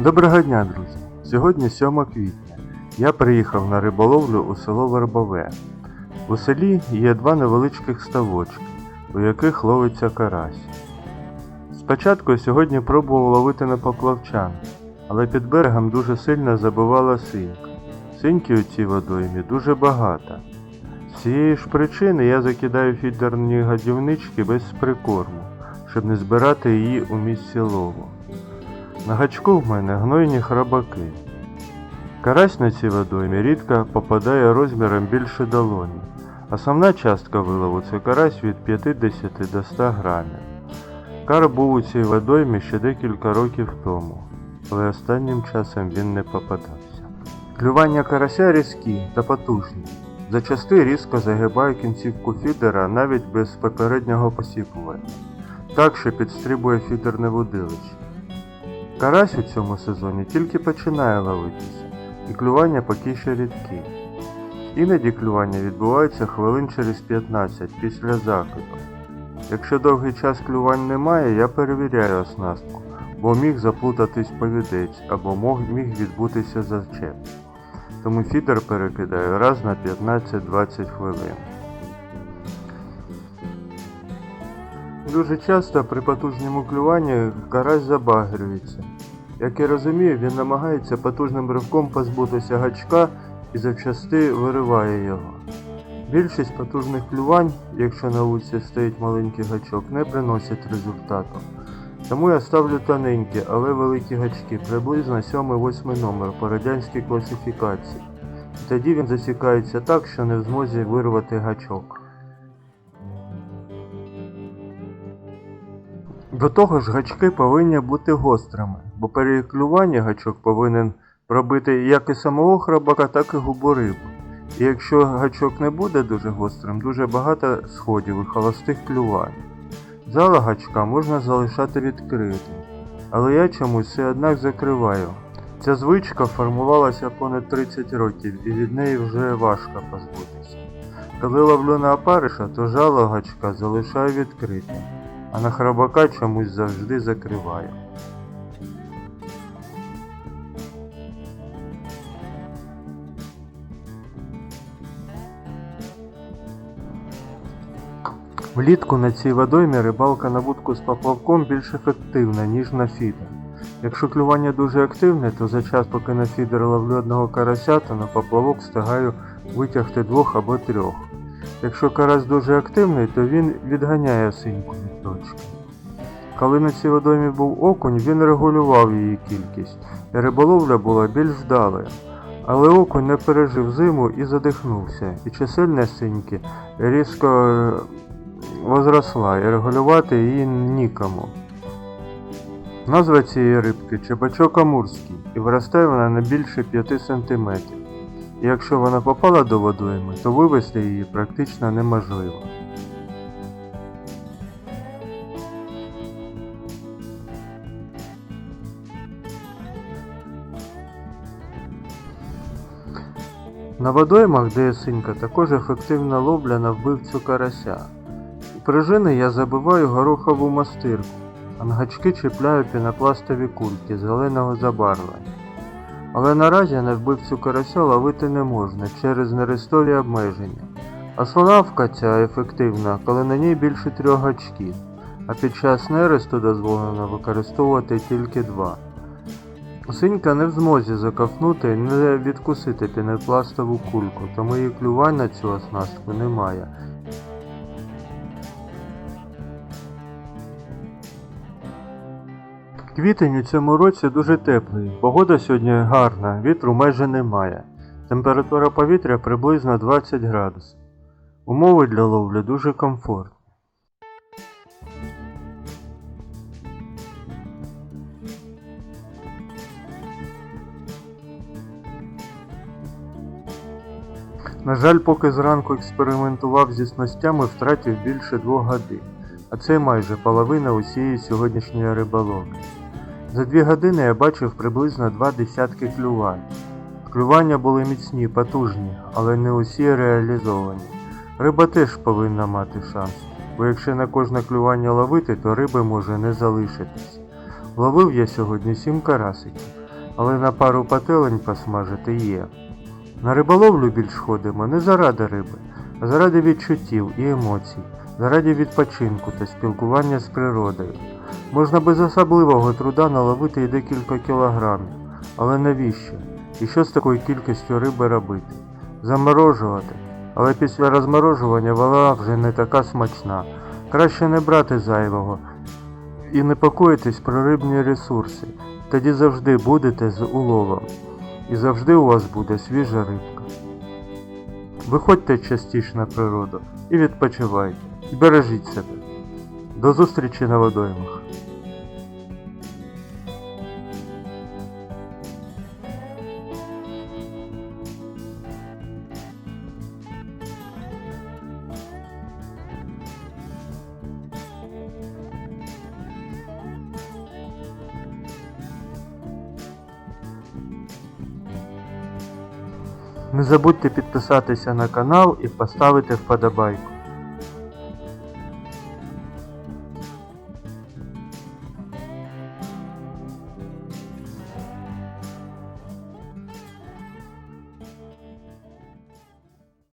Доброго дня, друзі! Сьогодні 7 квітня. Я приїхав на риболовлю у село Вербове. У селі є два невеличких ставочки, у яких ловиться карась. Спочатку сьогодні пробував ловити на поплавчан, але під берегом дуже сильно забивала синька. Синьки у цій водоймі дуже багато. З цієї ж причини я закидаю фідерні гадівнички без прикорму, щоб не збирати її у місці лову. На гачку в мене гнойні храбаки. Карась на цій водоймі рідко попадає розміром більше долоні. Основна частка вилову це карась від 50 до 100 грамів. Кар був у цій водоймі ще декілька років тому, але останнім часом він не попадався. Клювання карася різкі та потужні. Зачасти різко загибає кінцівку фідера навіть без попереднього посіпування, так що підстрибує фідерне вудилище. Карась у цьому сезоні тільки починає ловитися, і клювання поки що рідкі. Іноді клювання відбувається хвилин через 15 після закиду. Якщо довгий час клювань немає, я перевіряю оснастку, бо міг заплутатись повідець або міг відбутися зачеп. Тому фідер перекидаю раз на 15-20 хвилин. Дуже часто при потужному клюванні карась забагрюється. Як я розумію, він намагається потужним ривком позбутися гачка і завчасти вириває його. Більшість потужних клювань, якщо на вулиці стоїть маленький гачок, не приносять результату. Тому я ставлю тоненькі, але великі гачки, приблизно 7-8 номер по радянській класифікації. І тоді він засікається так, що не в змозі вирвати гачок. До того ж, гачки повинні бути гострими, бо при клюванні гачок повинен пробити як і самого храбака, так і губу риби. І якщо гачок не буде дуже гострим, дуже багато сходів і холостих клювань. Зала гачка можна залишати відкритим, але я чомусь все однак закриваю. Ця звичка формувалася понад 30 років і від неї вже важко позбутися. Коли ловлю на опариша, то жало гачка залишаю відкритим, а на храбака чомусь завжди закриваю. Влітку на цій водоймі рибалка на вудку з поплавком більш ефективна, ніж на фідер. Якщо клювання дуже активне, то за час, поки на фідер ловлю одного карася, то на поплавок встигаю витягти двох або трьох. Якщо карась дуже активний, то він відганяє синьку від точки. Коли на цій водоймі був окунь, він регулював її кількість, і риболовля була більш вдалою. Але окунь не пережив зиму і задихнувся, і чисельність синьки різко е, возросла, і регулювати її нікому. Назва цієї рибки чебачок амурський, і виростає вона не більше 5 см. Якщо вона попала до водойми, то вивезти її практично неможливо. На водоймах, де є синька, також ефективна ловля на вбивцю карася. У пружини я забиваю горохову мастирку, а на гачки чіпляю пінопластові кульки зеленого забарвлення. Але наразі на вбивцю карася ловити не можна через нерестові обмеження. Основна ця ефективна, коли на ній більше трьох гачків, а під час нересту дозволено використовувати тільки два. Синька не в змозі заковтнути і не відкусити пінопластову кульку, тому її клювань на цю оснастку немає. Квітень у цьому році дуже теплий. Погода сьогодні гарна, вітру майже немає. Температура повітря приблизно 20 градусів. Умови для ловлі дуже комфортні. На жаль, поки зранку експериментував зі снастями, втратив більше двох годин, а це майже половина усієї сьогоднішньої риболовлі. За дві години я бачив приблизно два десятки клювань. Клювання були міцні, потужні, але не усі реалізовані. Риба теж повинна мати шанс, бо якщо на кожне клювання ловити, то риби може не залишитись. Ловив я сьогодні сім карасиків, але на пару пателень посмажити є. На риболовлю більш ходимо не заради риби, а заради відчуттів і емоцій, заради відпочинку та спілкування з природою. Можна без особливого труда наловити і декілька кілограмів, але навіщо? І що з такою кількістю риби робити? Заморожувати. Але після розморожування вона вже не така смачна. Краще не брати зайвого і не покоїтись про рибні ресурси. Тоді завжди будете з уловом. І завжди у вас буде свіжа рибка. Виходьте частіше на природу і відпочивайте. І бережіть себе. До зустрічі на водоймах. Не забудьте підписатися на канал і поставити вподобайку.